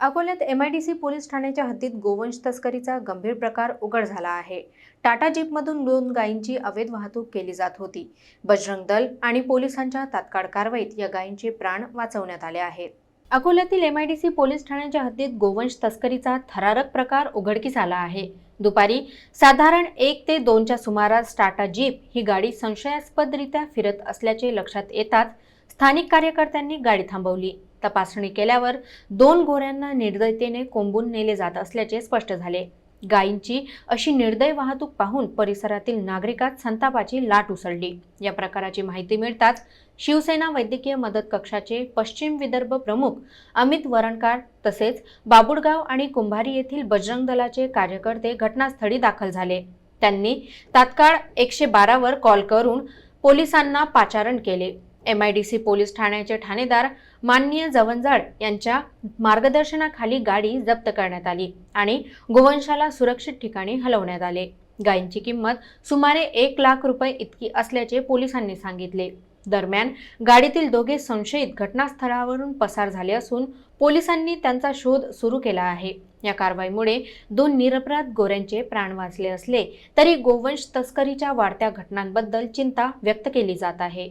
अकोल्यात M I D C police ठाण्याच्या हद्दीत गोवंश तस्करीचा गंभीर प्रकार उघड झाला आहे. टाटा जीपमधून दोन गायींची अवैध वाहतूक केली जात होती. बजरंग दल आणि पोलिसांच्या तात्काळ कारवाईत या गायींचे प्राण वाचवण्यात आले आहेत अकोल्यातील M I D C police ठाण्याच्या हद्दीत गोवंश तस्करीचा थरारक प्रकार उघडकीस आला आहे. दुपारी साधारण एक ते दोनच्या सुमारास टाटा जीप ही गाडी संशयास्पदरित्या फिरत असल्याचे लक्षात येताच स्थानिक कार्यकर्त्यांनी गाडी थांबवली. तपासणी केल्यावर दोन गोऱ्यांना निर्दयतेने कोंबून नेले जात असल्याचे स्पष्ट झाले. गायींची अशी निर्दय वाहतूक पाहून परिसरातील नागरिकात संतापाची लाट उसळली. या प्रकाराची माहिती मिळताच शिवसेना वैद्यकीय मदत कक्षाचे पश्चिम विदर्भ प्रमुख अमित वरणकार तसेच बाबुडगाव आणि कुंभारी येथील बजरंग दलाचे कार्यकर्ते घटनास्थळी दाखल झाले. त्यांनी तात्काळ एकशे बारावर कॉल करून पोलिसांना पाचारण केले. M I D C police ठाण्याचे ठाणेदार माननीय जवंजाळ यांच्या मार्गदर्शनाखाली गाडी जप्त करण्यात आली आणि गोवंशाला सुरक्षित ठिकाणी हलवण्यात आले. गायींची किंमत सुमारे एक लाख रुपये इतकी असल्याचे पोलिसांनी सांगितले. दरम्यान गाडीतील दोघे संशयित घटनास्थळावरून पसार झाले असून पोलिसांनी त्यांचा शोध सुरू केला आहे. या कारवाईमुळे दोन निरपराध गोऱ्यांचे प्राण वाचले असले तरी गोवंश तस्करीच्या वाढत्या घटनांबद्दल चिंता व्यक्त केली जात आहे.